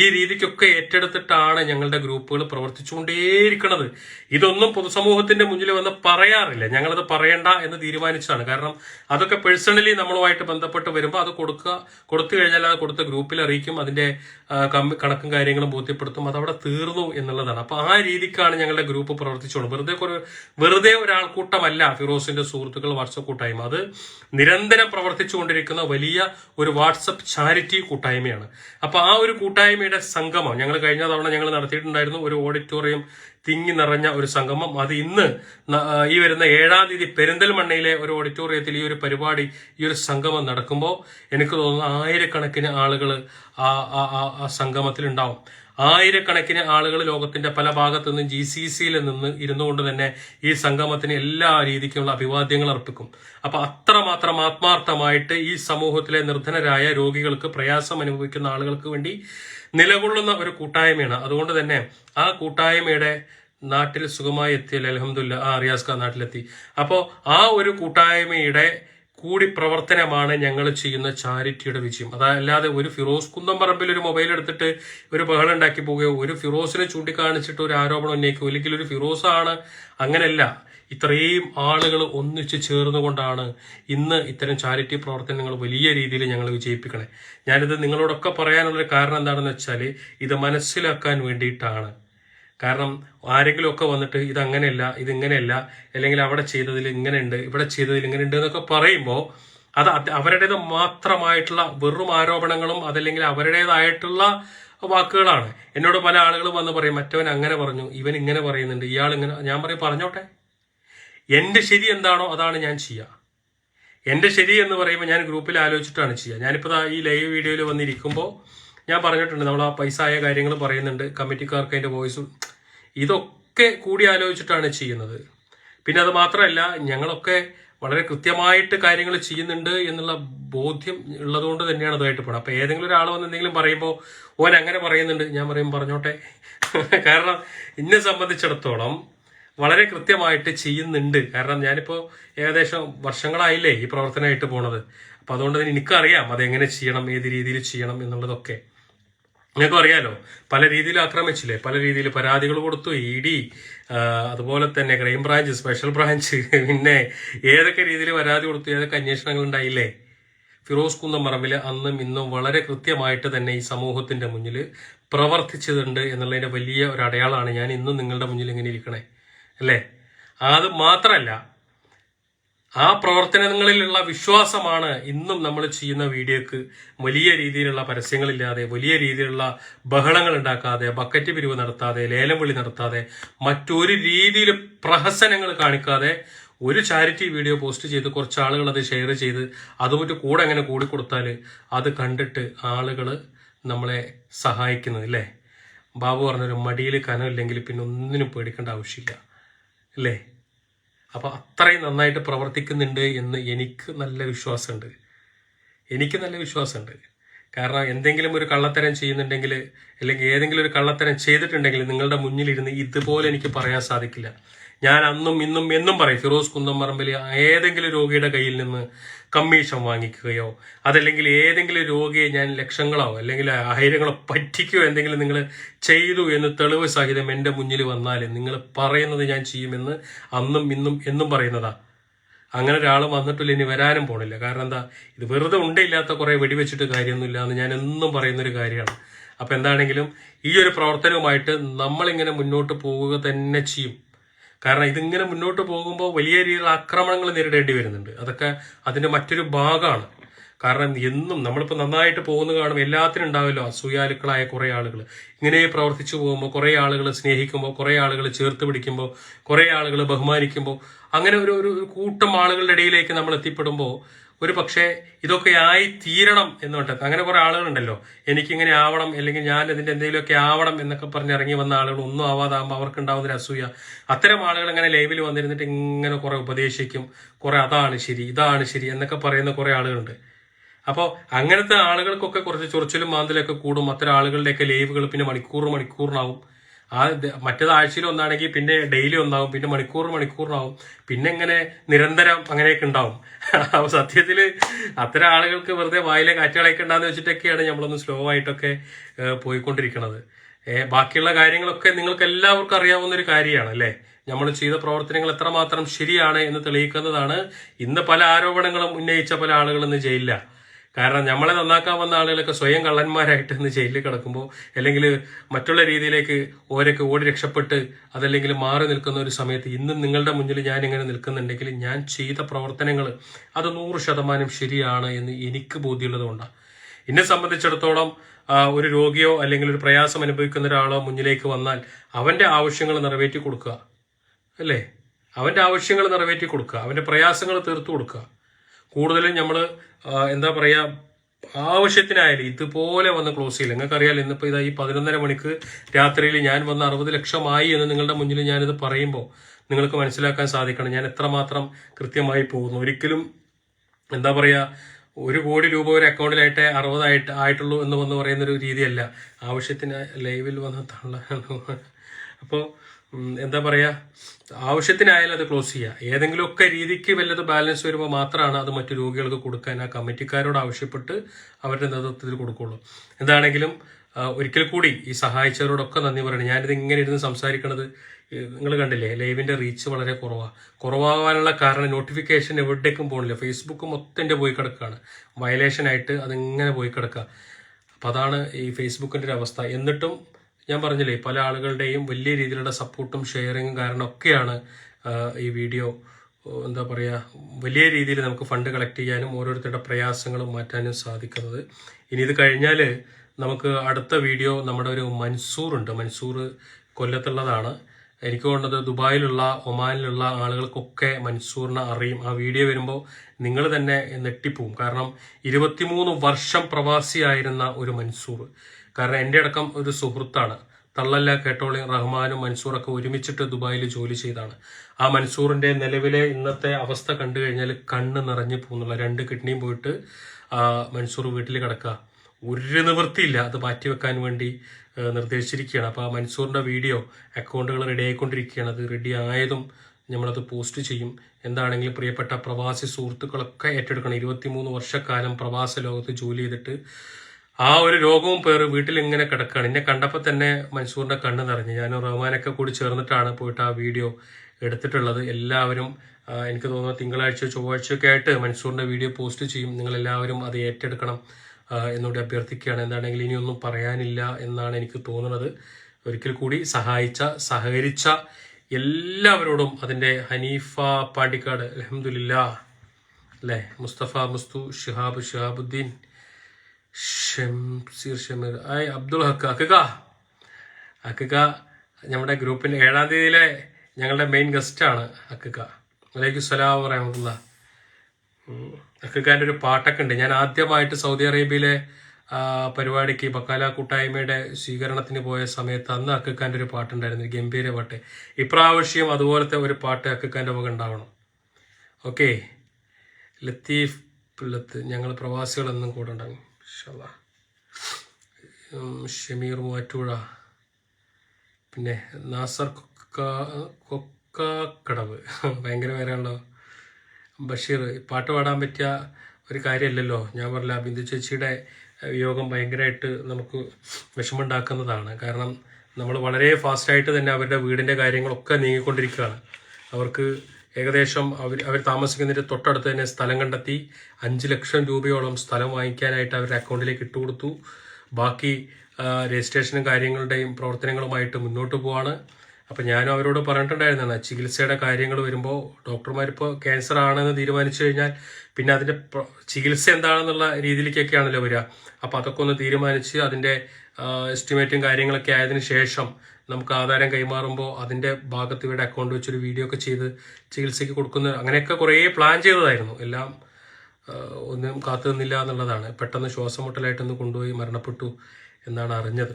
ഈ രീതിക്കൊക്കെ ഏറ്റെടുത്തിട്ടാണ് ഞങ്ങളുടെ ഗ്രൂപ്പുകൾ പ്രവർത്തിച്ചുകൊണ്ടേയിരിക്കുന്നത്. ഇതൊന്നും പൊതുസമൂഹത്തിന്റെ മുന്നിൽ വന്ന് പറയാറില്ല. ഞങ്ങളത് പറയണ്ട എന്ന് തീരുമാനിച്ചതാണ്. കാരണം അതൊക്കെ പേഴ്സണലി നമ്മളുമായിട്ട് ബന്ധപ്പെട്ട് വരുമ്പോൾ അത് കൊടുക്കുക കൊടുത്തു കഴിഞ്ഞാൽ അത് കൊടുത്ത ഗ്രൂപ്പിൽ അറിയിക്കും അതിന്റെ കണക്കും കാര്യങ്ങളും ബോധ്യപ്പെടുത്തും അതവിടെ തീർന്നു എന്നുള്ളതാണ്. അപ്പൊ ആ രീതിക്കാണ് ഞങ്ങളുടെ ഗ്രൂപ്പ് പ്രവർത്തിച്ചോളൂ വെറുതെ വെറുതെ ഒരാൾക്കൂട്ടമല്ല ഫിറോസിന്റെ സുഹൃത്തുക്കൾ വാട്സപ്പ് കൂട്ടായ്മ. അത് നിരന്തരം പ്രവർത്തിച്ചുകൊണ്ടിരിക്കുന്ന വലിയ ഒരു വാട്സപ്പ് ചാരിറ്റി കൂട്ടായ്മയാണ്. അപ്പോൾ ആ ഒരു കൂട്ടായ്മയുടെ സംഗമം ഞങ്ങൾ കഴിഞ്ഞ തവണ ഞങ്ങൾ നടത്തിയിട്ടുണ്ടായിരുന്നു ഒരു ഓഡിറ്റോറിയം തിങ്ങി നിറഞ്ഞ ഒരു സംഗമം. അത് ഇന്ന് ഈ വരുന്ന ഏഴാം തീയതി പെരിന്തൽമണ്ണയിലെ ഒരു ഓഡിറ്റോറിയത്തിൽ ഈ ഒരു പരിപാടി ഈ ഒരു സംഗമം നടക്കുമ്പോൾ എനിക്ക് തോന്നുന്നു ആയിരക്കണക്കിന് ആളുകൾ ആ സംഗമത്തിൽ ഉണ്ടാവും ആയിരക്കണക്കിന് ആളുകൾ ലോകത്തിന്റെ പല ഭാഗത്തു നിന്നും ജി സി സിയിൽ നിന്ന് ഇരുന്നുകൊണ്ട് തന്നെ ഈ സംഗമത്തിന് എല്ലാ രീതിക്കുള്ള അഭിവാദ്യങ്ങൾ അർപ്പിക്കും. അപ്പൊ അത്രമാത്രം ആത്മാർത്ഥമായിട്ട് ഈ സമൂഹത്തിലെ നിർധനരായ രോഗികൾക്ക് പ്രയാസം അനുഭവിക്കുന്ന ആളുകൾക്ക് വേണ്ടി നിലകൊള്ളുന്ന ഒരു കൂട്ടായ്മയാണ്. അതുകൊണ്ട് തന്നെ ആ കൂട്ടായ്മയുടെ നാട്ടിൽ സുഖമായി എത്തിയല്ലേ? അലഹമില്ല ആ റിയാസ്ക നാട്ടിലെത്തി. അപ്പോൾ ആ ഒരു കൂട്ടായ്മയുടെ കൂടി പ്രവർത്തനമാണ് ഞങ്ങൾ ചെയ്യുന്ന ചാരിറ്റിയുടെ വിജയം. അതല്ലാതെ ഒരു ഫിറോസ് കുന്നംപറമ്പിൽ ഒരു മൊബൈൽ എടുത്തിട്ട് ഒരു ബഹളം ഉണ്ടാക്കി പോവുകയോ ഒരു ഫിറോസിനെ ചൂണ്ടിക്കാണിച്ചിട്ട് ഒരു ആരോപണം ഉന്നയിക്കുകയോ അല്ലെങ്കിൽ ഒരു ഫിറോസാണ് അങ്ങനെയല്ല. ഇത്രയും ആളുകൾ ഒന്നിച്ച് ചേർന്നുകൊണ്ടാണ് ഇന്ന് ഇത്തരം ചാരിറ്റി പ്രവർത്തനങ്ങൾ വലിയ രീതിയിൽ ഞങ്ങൾ വിജയിപ്പിക്കണേ. ഞാനിത് നിങ്ങളോടൊക്കെ പറയാനുള്ളൊരു കാരണം എന്താണെന്ന് വെച്ചാൽ ഇത് മനസ്സിലാക്കാൻ വേണ്ടിയിട്ടാണ്. കാരണം ആരെങ്കിലും ഒക്കെ വന്നിട്ട് ഇത് അങ്ങനെയല്ല ഇത് ഇങ്ങനെയല്ല അല്ലെങ്കിൽ അവിടെ ചെയ്തതിൽ ഇങ്ങനെയുണ്ട് ഇവിടെ ചെയ്തതിൽ ഇങ്ങനെയുണ്ട് എന്നൊക്കെ പറയുമ്പോൾ അത് അവരുടേത് മാത്രമായിട്ടുള്ള വെറും ആരോപണങ്ങളും അതല്ലെങ്കിൽ അവരുടേതായിട്ടുള്ള വാക്കുകളാണ്. എന്നോട് പല ആളുകൾ വന്ന് പറയും മറ്റവൻ അങ്ങനെ പറഞ്ഞു ഇവൻ ഇങ്ങനെ പറയുന്നുണ്ട് ഇയാൾ ഇങ്ങനെ ഞാൻ പറയും പറഞ്ഞോട്ടെ. എന്റെ ശരി എന്താണോ അതാണ് ഞാൻ ചെയ്യുക എന്റെ ശരി എന്ന് പറയുമ്പോൾ ഞാൻ ഗ്രൂപ്പിൽ ആലോചിച്ചിട്ടാണ് ചെയ്യുക ഞാനിപ്പോൾ ഈ ലൈവ് വീഡിയോയിൽ വന്നിരിക്കുമ്പോൾ ഞാൻ പറഞ്ഞിട്ടുണ്ട് നമ്മൾ ആ പൈസ ആയ കാര്യങ്ങൾ പറയുന്നുണ്ട് കമ്മിറ്റിക്കാർക്ക് അതിന്റെ വോയിസും. ഇതൊക്കെ കൂടി ആലോചിച്ചിട്ടാണ് ചെയ്യുന്നത്. പിന്നെ അത് മാത്രമല്ല ഞങ്ങളൊക്കെ വളരെ കൃത്യമായിട്ട് കാര്യങ്ങൾ ചെയ്യുന്നുണ്ട് എന്നുള്ള ബോധ്യം ഉള്ളതുകൊണ്ട് തന്നെയാണ് അതായിട്ട് പോകുന്നത് അപ്പോൾ ഏതെങ്കിലും ഒരാൾ വന്ന് എന്തെങ്കിലും പറയുമ്പോൾ ഓൻ അങ്ങനെ പറയുന്നുണ്ട് ഞാൻ പറയും പറഞ്ഞോട്ടെ. കാരണം എന്നെ സംബന്ധിച്ചിടത്തോളം വളരെ കൃത്യമായിട്ട് ചെയ്യുന്നുണ്ട്. കാരണം ഞാനിപ്പോൾ ഏകദേശം വർഷങ്ങളായില്ലേ ഈ പ്രവർത്തനമായിട്ട് പോണത്. അപ്പം അതുകൊണ്ട് തന്നെ എനിക്കറിയാം അതെങ്ങനെ ചെയ്യണം ഏത് രീതിയിൽ ചെയ്യണം എന്നുള്ളതൊക്കെ. നിങ്ങൾക്ക് അറിയാലോ പല രീതിയിൽ ആക്രമിച്ചില്ലേ? പല രീതിയിൽ പരാതികൾ കൊടുത്തു ഇ ഡി അതുപോലെ തന്നെ ക്രൈംബ്രാഞ്ച് സ്പെഷ്യൽ ബ്രാഞ്ച് പിന്നെ ഏതൊക്കെ രീതിയിൽ പരാതി കൊടുത്തു ഏതൊക്കെ അന്വേഷണങ്ങൾ ഉണ്ടായില്ലേ? ഫിറോസ് കുന്നമറമ്പിൽ അന്നും ഇന്നും വളരെ കൃത്യമായിട്ട് തന്നെ ഈ സമൂഹത്തിന്റെ മുന്നിൽ പ്രവർത്തിച്ചിട്ടുണ്ട് എന്നുള്ളതിന്റെ വലിയ ഒരു അടയാളമാണ് ഞാൻ ഇന്നും നിങ്ങളുടെ മുന്നിൽ ഇങ്ങനെ ഇരിക്കണേ. അല്ലേ? അത് മാത്രമല്ല ആ പ്രവർത്തനങ്ങളിലുള്ള വിശ്വാസമാണ് ഇന്നും നമ്മൾ ചെയ്യുന്ന വീഡിയോക്ക് വലിയ രീതിയിലുള്ള പരസ്യങ്ങളില്ലാതെ വലിയ രീതിയിലുള്ള ബഹളങ്ങൾ ഉണ്ടാക്കാതെ ബക്കറ്റ് പിരിവ് നടത്താതെ ലേലം വിളി നടത്താതെ മറ്റൊരു രീതിയിൽ പ്രഹസനങ്ങൾ കാണിക്കാതെ ഒരു ചാരിറ്റി വീഡിയോ പോസ്റ്റ് ചെയ്ത് കുറച്ച് ആളുകൾ അത് ഷെയർ ചെയ്ത് അതുമറ്റ് കൂടെ അങ്ങനെ കൂടി കൊടുത്താൽ അത് കണ്ടിട്ട് ആളുകൾ നമ്മളെ സഹായിക്കുന്നത് അല്ലേ ബാബു പറഞ്ഞൊരു മടിയിൽ കനമില്ലെങ്കിൽ പിന്നെ ഒന്നിനും പേടിക്കേണ്ട ആവശ്യമില്ല അല്ലേ അപ്പോൾ അത്രയും നന്നായിട്ട് പ്രവർത്തിക്കുന്നുണ്ട് എന്ന് എനിക്ക് നല്ല വിശ്വാസമുണ്ട്. എനിക്ക് നല്ല വിശ്വാസമുണ്ട്. കാരണം എന്തെങ്കിലും ഒരു കള്ളത്തരം ചെയ്യുന്നുണ്ടെങ്കിൽ അല്ലെങ്കിൽ ഏതെങ്കിലും ഒരു കള്ളത്തരം ചെയ്തിട്ടുണ്ടെങ്കിൽ നിങ്ങളുടെ മുന്നിലിരുന്ന് ഇതുപോലെ എനിക്ക് പറയാൻ സാധിക്കില്ല. ഞാൻ അന്നും ഇന്നും എന്നും പറയും ഫിറോസ് കുന്നംപറമ്പിൽ ഏതെങ്കിലും രോഗിയുടെ കയ്യിൽ നിന്ന് കമ്മീഷൻ വാങ്ങിക്കുകയോ അതല്ലെങ്കിൽ ഏതെങ്കിലും രോഗിയെ ഞാൻ ലക്ഷങ്ങളോ അല്ലെങ്കിൽ ആയിരങ്ങളോ പറ്റിക്കോ എന്തെങ്കിലും നിങ്ങൾ ചെയ്തു എന്ന് തെളിവ് സഹിതം എന്റെ മുന്നിൽ വന്നാൽ നിങ്ങൾ പറയുന്നത് ഞാൻ ചെയ്യുമെന്ന് അന്നും ഇന്നും എന്നും പറയുന്നതാ. അങ്ങനെ ഒരാൾ വന്നിട്ടില്ല ഇനി വരാനും പോണില്ല. കാരണം എന്താ? ഇത് വെറുതെ ഉണ്ടയില്ലാത്ത കുറേ വെടിവെച്ചിട്ട് കാര്യമൊന്നുമില്ല എന്ന് ഞാൻ എന്നും പറയുന്നൊരു കാര്യമാണ്. അപ്പൊ എന്താണെങ്കിലും ഈ ഒരു പ്രവർത്തനവുമായിട്ട് നമ്മളിങ്ങനെ മുന്നോട്ട് പോവുക തന്നെ ചെയ്യും. കാരണം ഇതിങ്ങനെ മുന്നോട്ട് പോകുമ്പോൾ വലിയ രീതിയിലുള്ള ആക്രമണങ്ങൾ നേരിടേണ്ടി വരുന്നുണ്ട്. അതൊക്കെ അതിന്റെ മറ്റൊരു ഭാഗമാണ്. കാരണം എന്നും നമ്മളിപ്പോൾ നന്നായിട്ട് പോകുന്ന കാണും എല്ലാത്തിനും ഉണ്ടാവില്ലോ അസൂയാലുക്കളായ കുറേ ആളുകൾ ഇങ്ങനെ പ്രവർത്തിച്ചു പോകുമ്പോൾ കുറേ ആളുകൾ സ്നേഹിക്കുമ്പോൾ കുറേ ആളുകൾ ചേർത്ത് പിടിക്കുമ്പോൾ കുറേ ആളുകൾ ബഹുമാനിക്കുമ്പോൾ അങ്ങനെ ഒരു ഒരു കൂട്ടം ആളുകളുടെ ഇടയിലേക്ക് നമ്മൾ എത്തിപ്പെടുമ്പോൾ ഒരു പക്ഷേ ഇതൊക്കെ ആയി തീരണം എന്ന് പറഞ്ഞിട്ട് അങ്ങനെ കുറെ ആളുകളുണ്ടല്ലോ. എനിക്കിങ്ങനെ ആവണം അല്ലെങ്കിൽ ഞാൻ ഇതിന്റെ എന്തെങ്കിലുമൊക്കെ ആവണം എന്നൊക്കെ പറഞ്ഞ് ഇറങ്ങി വന്ന ആളുകൾ ഒന്നും ആവാതാകുമ്പോൾ അവർക്ക് ഉണ്ടാവുന്ന ഒരു അസൂയ. അത്തരം ആളുകൾ ഇങ്ങനെ ലൈവിൽ വന്നിരുന്നിട്ട് ഇങ്ങനെ കുറെ ഉപദേശിക്കും. കുറെ അതാണ് ശരി ഇതാണ് ശരി എന്നൊക്കെ പറയുന്ന കുറെ ആളുകളുണ്ട്. അപ്പോൾ അങ്ങനത്തെ ആളുകൾക്കൊക്കെ കുറച്ച് ചൊറിച്ചിലും മാന്തലൊക്കെ കൂടും. അത്തരം ആളുകളുടെയൊക്കെ ലൈവുകൾ പിന്നെ മണിക്കൂർ മണിക്കൂറിനാവും. ആ മറ്റേത് ആഴ്ചയിൽ ഒന്നാണെങ്കിൽ പിന്നെ ഡെയിലി ഒന്നാവും പിന്നെ മണിക്കൂർ മണിക്കൂറിനാവും പിന്നെ ഇങ്ങനെ നിരന്തരം അങ്ങനെയൊക്കെ ഉണ്ടാവും. അപ്പൊ സത്യത്തിൽ അത്തരം ആളുകൾക്ക് വെറുതെ വായിലെ കാറ്റുകളൊക്കെ ഉണ്ടാകുന്ന വെച്ചിട്ടൊക്കെയാണ് നമ്മളൊന്ന് സ്ലോ ആയിട്ടൊക്കെ പോയിക്കൊണ്ടിരിക്കുന്നത്. ബാക്കിയുള്ള കാര്യങ്ങളൊക്കെ നിങ്ങൾക്ക് എല്ലാവർക്കും അറിയാവുന്ന ഒരു കാര്യമാണ് അല്ലേ? നമ്മൾ ചെയ്ത പ്രവർത്തനങ്ങൾ എത്രമാത്രം ശരിയാണ് എന്ന് തെളിയിക്കുന്നതാണ്. ഇന്ന് പല ആരോപണങ്ങളും ഉന്നയിച്ച പല ആളുകളും ഇന്ന് കാരണം നമ്മളെ നന്നാക്കാൻ വന്ന ആളുകളൊക്കെ സ്വയം കള്ളന്മാരായിട്ട് ഇന്ന് ജയിലിൽ കിടക്കുമ്പോൾ അല്ലെങ്കിൽ മറ്റുള്ള രീതിയിലേക്ക് ഓരൊക്കെ ഓടി രക്ഷപ്പെട്ട് അതല്ലെങ്കിൽ മാറി നിൽക്കുന്ന ഒരു സമയത്ത് ഇന്നും നിങ്ങളുടെ മുന്നിൽ ഞാൻ ഇങ്ങനെ നിൽക്കുന്നുണ്ടെങ്കിൽ ഞാൻ ചെയ്ത പ്രവർത്തനങ്ങൾ അത് നൂറ് ശതമാനം ശരിയാണ് എന്ന് എനിക്ക് ബോധ്യമുള്ളതുകൊണ്ടാണ്. എന്നെ സംബന്ധിച്ചിടത്തോളം ഒരു രോഗിയോ അല്ലെങ്കിൽ ഒരു പ്രയാസം അനുഭവിക്കുന്ന ഒരാളോ മുന്നിലേക്ക് വന്നാൽ അവന്റെ ആവശ്യങ്ങൾ നിറവേറ്റി കൊടുക്കുക. അല്ലേ? അവന്റെ ആവശ്യങ്ങൾ നിറവേറ്റി കൊടുക്കുക. അവന്റെ പ്രയാസങ്ങൾ തീർത്തു കൊടുക്കുക. കൂടുതലും നമ്മൾ എന്താ പറയുക ആവശ്യത്തിനായാലും ഇതുപോലെ വന്ന് ക്ലോസ് ചെയ്യില്ല. നിങ്ങൾക്കറിയാലോ ഇന്നിപ്പോൾ ഇതാ ഈ പതിനൊന്നര മണിക്ക് രാത്രിയിൽ ഞാൻ വന്ന് അറുപത് ലക്ഷമായി എന്ന് നിങ്ങളുടെ മുന്നിൽ ഞാനിത് പറയുമ്പോൾ നിങ്ങൾക്ക് മനസ്സിലാക്കാൻ സാധിക്കണം. ഞാൻ എത്രമാത്രം കൃത്യമായി പോകുന്നു. ഒരിക്കലും എന്താ പറയുക ഒരു കോടി രൂപ ഒരു അക്കൗണ്ടിലായിട്ട് അറുപതായിട്ട് ആയിട്ടുള്ളൂ എന്ന് വന്ന് പറയുന്നൊരു രീതിയല്ല. ആവശ്യത്തിന് ലൈവിൽ വന്ന അപ്പോൾ എന്താ പറയുക ആവശ്യത്തിനായാലും അത് ക്ലോസ് ചെയ്യുക ഏതെങ്കിലുമൊക്കെ രീതിക്ക് വല്ലത് ബാലൻസ് വരുമ്പോൾ മാത്രമാണ് അത് മറ്റു രോഗികൾക്ക് കൊടുക്കാൻ ആ കമ്മിറ്റിക്കാരോട് ആവശ്യപ്പെട്ട് അവരുടെ നേതൃത്വത്തിൽ കൊടുക്കുള്ളൂ. എന്താണെങ്കിലും ഒരിക്കൽ കൂടി ഈ സഹായിച്ചവരോടൊക്കെ നന്ദി പറയണം. ഞാനിത് ഇങ്ങനെ ഇരുന്ന് സംസാരിക്കണത് നിങ്ങൾ കണ്ടില്ലേ? ലൈവിന്റെ റീച്ച് വളരെ കുറവാണ് കുറവാകാനുള്ള കാരണം നോട്ടിഫിക്കേഷൻ എവിടേക്കും പോകണില്ല ഫേസ്ബുക്ക് മൊത്തം പോയി കിടക്കുകയാണ് വയലേഷൻ ആയിട്ട് അതിങ്ങനെ പോയി കിടക്കുക അപ്പോൾ അതാണ് ഈ ഫേസ്ബുക്കിന്റെ ഒരു അവസ്ഥ. എന്നിട്ടും ഞാൻ പറഞ്ഞില്ലേ പല ആളുകളുടെയും വലിയ രീതിയിലുള്ള സപ്പോർട്ടും ഷെയറിങ്ങും കാരണമൊക്കെയാണ് ഈ വീഡിയോ എന്താ പറയുക വലിയ രീതിയിൽ നമുക്ക് ഫണ്ട് കളക്ട് ചെയ്യാനും ഓരോരുത്തരുടെ പ്രയാസങ്ങളും മാറ്റാനും സാധിക്കുന്നത്. ഇനി ഇത് കഴിഞ്ഞാൽ നമുക്ക് അടുത്ത വീഡിയോ നമ്മുടെ ഒരു മൻസൂർ ഉണ്ട്. മൻസൂർ കൊല്ലത്തുള്ളതാണ്. എനിക്ക് തോന്നുന്നത് ദുബായിലുള്ള ഒമാനിലുള്ള ആളുകൾക്കൊക്കെ മൻസൂറിനെ അറിയും. ആ വീഡിയോ വരുമ്പോൾ നിങ്ങൾ തന്നെ നെട്ടിപ്പോവും. കാരണം ഇരുപത്തിമൂന്ന് വർഷം പ്രവാസിയായിരുന്ന ഒരു മൻസൂർ. കാരണം എന്റെ അടക്കം ഒരു സുഹൃത്താണ്. തള്ളല്ല കേട്ടോളി റഹ്മാനും മൻസൂറൊക്കെ ഒരുമിച്ചിട്ട് ദുബായിൽ ജോലി ചെയ്താണ്. ആ മൻസൂറിന്റെ നിലവിലെ ഇന്നത്തെ അവസ്ഥ കണ്ടു കഴിഞ്ഞാൽ കണ്ണ് നിറഞ്ഞു പോകുന്നുള്ള രണ്ട് കിഡ്നിയും പോയിട്ട് മൻസൂർ വീട്ടിൽ കിടക്കുക ഒരു നിവൃത്തിയില്ല. അത് മാറ്റിവെക്കാൻ വേണ്ടി നിർദ്ദേശിച്ചിരിക്കുകയാണ്. അപ്പോൾ ആ മൻസൂറിന്റെ വീഡിയോ അക്കൗണ്ടുകൾ റെഡി ആയിക്കൊണ്ടിരിക്കുകയാണ്. അത് റെഡി ആയതും നമ്മളത് പോസ്റ്റ് ചെയ്യും. എന്താണെങ്കിലും പ്രിയപ്പെട്ട പ്രവാസി സുഹൃത്തുക്കളൊക്കെ ഏറ്റെടുക്കണം. ഇരുപത്തിമൂന്ന് വർഷക്കാലം പ്രവാസ ലോകത്ത് ജോലി ചെയ്തിട്ട് ആ ഒരു രോഗവും പേര് വീട്ടിൽ ഇങ്ങനെ കിടക്കുകയാണ് എന്നെ കണ്ടപ്പോൾ തന്നെ മൻസൂറിന്റെ കണ്ണ് നിറഞ്ഞു. ഞാൻ റഹ്മാനൊക്കെ കൂടി ചേർന്നിട്ടാണ് പോയിട്ട് ആ വീഡിയോ എടുത്തിട്ടുള്ളത്. എല്ലാവരും എനിക്ക് തോന്നുന്നു തിങ്കളാഴ്ച ചൊവ്വാഴ്ചയൊക്കെ ആയിട്ട് മൻസൂറിന്റെ വീഡിയോ പോസ്റ്റ് ചെയ്യും. നിങ്ങൾ എല്ലാവരും അത് ഏറ്റെടുക്കണം എന്നോട് അഭ്യർത്ഥിക്കുകയാണ്. എന്താണെങ്കിൽ ഇനിയൊന്നും പറയാനില്ല എന്നാണ് എനിക്ക് തോന്നുന്നത്. ഒരിക്കൽ കൂടി സഹായിച്ച സഹകരിച്ച എല്ലാവരോടും അതിന്റെ ഹനീഫ പാണ്ടിക്കാട് അലഹമുല്ല അല്ലേ? മുസ്തഫ മുസ്തു ഷിഹാബ് ഷിഹാബുദ്ദീൻ ഷംസീർ ഷമീർ. ആയ് അബ്ദുൾ ഹക്ക്. അക്കുക അക്കുക നമ്മുടെ ഗ്രൂപ്പിന്റെ ഏഴാം തീയതിയിലെ ഞങ്ങളുടെ മെയിൻ ഗസ്റ്റാണ് അക്കുക അലൈക്കു സലാം വറഹമത്തുള്ള. അക്കിക്കാന്റെ ഒരു പാട്ടൊക്കെ ഉണ്ട്. ഞാൻ ആദ്യമായിട്ട് സൗദി അറേബ്യയിലെ പരിപാടിക്ക് ബക്കാല കൂട്ടായ്മയുടെ സ്വീകരണത്തിന് പോയ സമയത്ത് അന്ന് അക്കക്കാന്റെ ഒരു പാട്ടുണ്ടായിരുന്നു. ഗംഭീര പാട്ട്. ഇപ്രാവശ്യം അതുപോലത്തെ ഒരു പാട്ട് അക്കക്കാന്റെ മുഖം ഉണ്ടാവണം. ഓക്കെ. ലത്തീഫ് ഞങ്ങൾ പ്രവാസികളെന്നും കൂടെ ഉണ്ടാകും ഷമീർ മൂവാറ്റുപുഴ. പിന്നെ നാസർ കൊക്ക- കൊക്കാക്കടവ്. ഭയങ്കര പേരാണല്ലോ. ബഷീർ പാട്ട് പാടാൻ പറ്റിയ ഒരു കാര്യമല്ലല്ലോ ഞാൻ പറഞ്ഞില്ല ബിന്ദു ചേച്ചിയുടെ വിയോഗം ഭയങ്കരമായിട്ട് നമുക്ക് വിഷമമുണ്ടാക്കുന്നതാണ്. കാരണം നമ്മൾ വളരെ ഫാസ്റ്റായിട്ട് തന്നെ അവരുടെ വീടിന്റെ കാര്യങ്ങളൊക്കെ നീങ്ങിക്കൊണ്ടിരിക്കുകയാണ്. അവർക്ക് ഏകദേശം അവർ അവർ താമസിക്കുന്നതിന്റെ തൊട്ടടുത്ത് തന്നെ സ്ഥലം കണ്ടെത്തി. അഞ്ച് ലക്ഷം രൂപയോളം സ്ഥലം വാങ്ങിക്കാനായിട്ട് അവരുടെ അക്കൗണ്ടിലേക്ക് ഇട്ടുകൊടുത്തു ബാക്കി രജിസ്ട്രേഷനും കാര്യങ്ങളുടെയും പ്രവർത്തനങ്ങളുമായിട്ട് മുന്നോട്ട് പോവാണ്. അപ്പം ഞാനും അവരോട് പറഞ്ഞിട്ടുണ്ടായിരുന്നതാണ് ചികിത്സയുടെ കാര്യങ്ങൾ വരുമ്പോൾ ഡോക്ടർമാരിപ്പോൾ ക്യാൻസർ ആണെന്ന് തീരുമാനിച്ചു കഴിഞ്ഞാൽ പിന്നെ അതിന്റെ ചികിത്സ എന്താണെന്നുള്ള രീതിയിലേക്കൊക്കെയാണല്ലോ വരിക. അപ്പോൾ അതൊക്കെ ഒന്ന് തീരുമാനിച്ച് അതിന്റെ എസ്റ്റിമേറ്റും കാര്യങ്ങളൊക്കെ ആയതിനു ശേഷം നമുക്ക് ആധാരം കൈമാറുമ്പോൾ അതിന്റെ ഭാഗത്ത് ഇവിടെ അക്കൗണ്ട് വെച്ചൊരു വീഡിയോ ഒക്കെ ചെയ്ത് ചികിത്സയ്ക്ക് കൊടുക്കുന്ന അങ്ങനെയൊക്കെ കുറേ പ്ലാൻ ചെയ്തതായിരുന്നു. എല്ലാം ഒന്നും കാത്തു നിന്നില്ല എന്നുള്ളതാണ്. പെട്ടെന്ന് ശ്വാസം മുട്ടലായിട്ടൊന്ന് കൊണ്ടുപോയി മരണപ്പെട്ടു എന്നാണ് അറിഞ്ഞത്.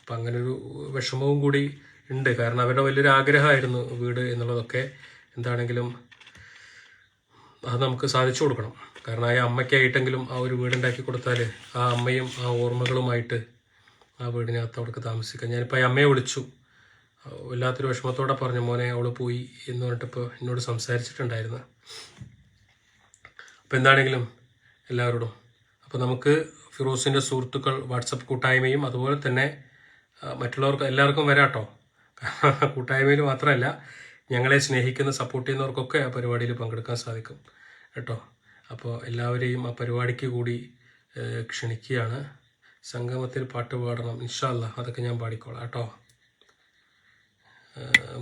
അപ്പം അങ്ങനൊരു വിഷമവും കൂടി ഉണ്ട്. കാരണം അവരുടെ വലിയൊരു ആഗ്രഹമായിരുന്നു വീട് എന്നുള്ളതൊക്കെ. എന്താണെങ്കിലും അത് നമുക്ക് സാധിച്ചു കൊടുക്കണം. കാരണം ആ അമ്മയ്ക്കായിട്ടെങ്കിലും ആ ഒരു വീടുണ്ടാക്കി കൊടുത്താൽ ആ അമ്മയും ആ ഓർമ്മകളുമായിട്ട് ആ വീടിനകത്ത് അവിടേക്ക് താമസിക്കാം. ഞാനിപ്പോൾ ഈ അമ്മയെ വിളിച്ചു. വല്ലാത്തൊരു വിഷമത്തോടെ പറഞ്ഞു മോനെ അവൾ പോയി എന്ന് പറഞ്ഞിട്ടിപ്പോൾ എന്നോട് സംസാരിച്ചിട്ടുണ്ടായിരുന്നു. അപ്പോൾ എന്താണെങ്കിലും എല്ലാവരോടും. അപ്പോൾ നമുക്ക് ഫിറോസിന്റെ സുഹൃത്തുക്കൾ വാട്സപ്പ് കൂട്ടായ്മയും അതുപോലെ തന്നെ മറ്റുള്ളവർക്ക് എല്ലാവർക്കും വരാട്ടോ. കൂട്ടായ്മയിൽ മാത്രമല്ല ഞങ്ങളെ സ്നേഹിക്കുന്ന സപ്പോർട്ട് ചെയ്യുന്നവർക്കൊക്കെ ആ പരിപാടിയിൽ പങ്കെടുക്കാൻ സാധിക്കും. കേട്ടോ? അപ്പോൾ എല്ലാവരെയും ആ പരിപാടിക്ക് കൂടി ക്ഷണിക്കുകയാണ്. സംഗമത്തിൽ പാട്ട് പാടണം. ഇൻഷാല്ല അതൊക്കെ ഞാൻ പാടിക്കോളാം. കേട്ടോ?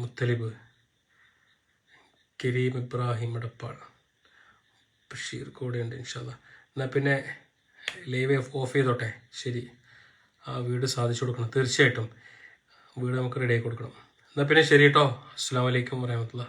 മുത്തലിബ്. കരീം ഇബ്രാഹിം ഇടപ്പാൾ ബഷീർ കൂടെ ഉണ്ട് ഇൻഷാല്ല എന്നാൽ പിന്നെ ലൈവ് ഓഫ് ചെയ്തോട്ടെ? ശരി. ആ വീട് സാധിച്ചു കൊടുക്കണം. തീർച്ചയായിട്ടും. വീട് നമുക്ക് റെഡിയാക്കി കൊടുക്കണം. എന്നാൽ പിന്നെ ശരി കേട്ടോ അസ്സാം വലൈക്കും വരഹമത്തുള്ള